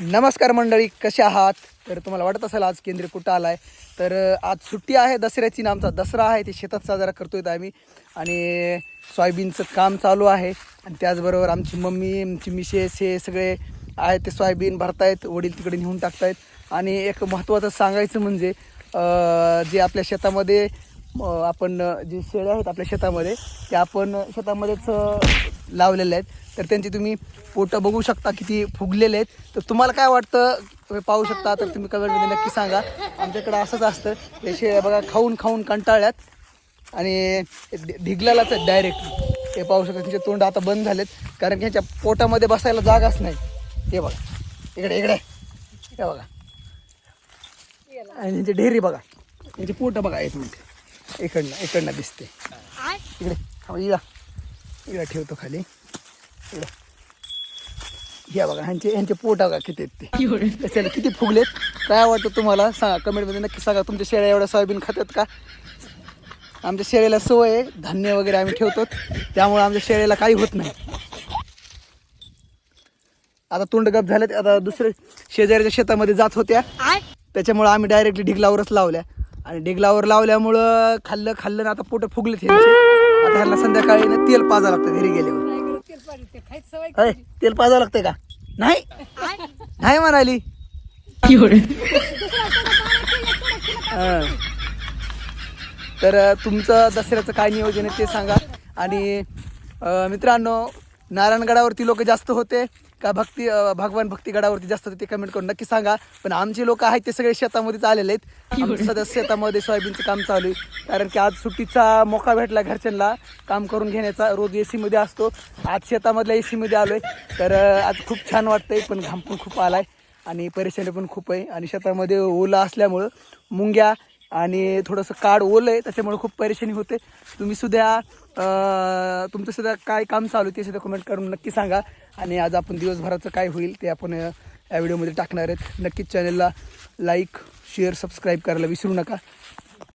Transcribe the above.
नमस्कार मंडळी कसे आहात? तर तुम्हाला वाटत असेल आज केंद्र कुठं आलाय. तर आज सुट्टी आहे दसऱ्याची ना आमचा दसरा आहे ते शेतात साजरा करतो करतोय आम्ही. आणि सोयाबीनचं काम चालू आहे. आणि त्याचबरोबर आमची मम्मी आमची मिसेस हे सगळे आहेत ते सोयाबीन भरतायत वडील तिकडे नेऊन टाकतायत. आणि एक महत्त्वाचं सांगायचं म्हणजे जे आपल्या शेतामध्ये आपण जे शेळ्या आहेत आपल्या शेतामध्ये ते आपण शेतामध्येच लावलेले आहेत. तर त्यांची तुम्ही पोटं बघू शकता किती फुगलेले आहेत. तर तुम्हाला काय वाटतं तुम्ही पाहू शकता. तर तुम्ही कमेंटमध्ये नक्की सांगा. आमच्याकडे असंच असतं. हे शेळ्या बघा खाऊन खाऊन कंटाळल्यात. आणि ढि- ढिगल्यालाच आहेत डायरेक्ट हे पाहू शकता त्यांचे तोंड आता बंद झालेत. कारण की ह्याच्या पोटामध्ये बसायला जागाच नाही. हे बघा. इकडे इकडे. हे बघा. आणि यांची ढेरी बघा. यांची पोटं बघा एक मिनिट. इकडनं इकडनं दिसते. इकडे हा ठेवतो खाली. इकडं. घ्या बघा ह्यांचे ह्यांचे पोट बघा किती आहेत ते. त्याच्याला किती फुगलेत. काय वाटतं तुम्हाला? सांगा कमेंटमध्ये नक्की सांगा. तुमच्या शेळ्या एवढ्या सोयाबीन खातात का? आमच्या शेळ्याला सवय आहे. धान्य वगैरे आम्ही ठेवतो. त्यामुळे आमच्या शेळ्याला काही होत नाही. आता तोंड गप झालेत. आता दुसरे शेजाऱ्याच्या शेतामध्ये जात होत्या. त्याच्यामुळे आम्ही डायरेक्टली ढिगलावरच लावल्या. आणि ढिगलावर लावल्यामुळं खाल्लं खाल्लं ना आता पोट फुगलेत ह्यांचे आता ह्यांना संध्याकाळी ना तेल पाजा लागतं घरी गेल्यावर. तेल पाजावं लागतंय का? नाही? नाही म्हणाली. तर तुमचं दसऱ्याचं काय नियोजन आहे ते सांगा. आणि मित्रांनो नारायणगडावरती लोक जास्त होते का भक्ती भगवान भक्तीगडावरती जास्त होते ते कमेंट करून नक्की सांगा. पण आमचे लोक आहेत ते सगळे शेतामध्येच आलेले आहेत. आमचं सध्या शेतामध्ये सोयाबीनचं काम चालू आहे. कारण की आज सुट्टीचा मोका भेटला घरच्यांना काम करून घेण्याचा. रोज ए सीमध्ये असतो. आज शेतामधल्या ए सीमध्ये आलो आहे तर आज खूप छान वाटतंय पण घाम पण खूप आला आहे आणि परेशानी पण खूप आहे. आणि शेतामध्ये ओला असल्यामुळं मुंग्या आणि थोडंसं काड ओलं आहे त्याच्यामुळे खूप परेशानी होते. तुम्ही सुद्धा तुमचं सुद्धा काय काम चालू आहे ते सुद्धा कमेंट करून नक्की सांगा. आणि आज आपण दिवसभराचं काय होईल ते आपण या व्हिडिओमध्ये टाकणार आहेत. नक्कीच चॅनलला लाईक शेअर सबस्क्राईब करायला विसरू नका.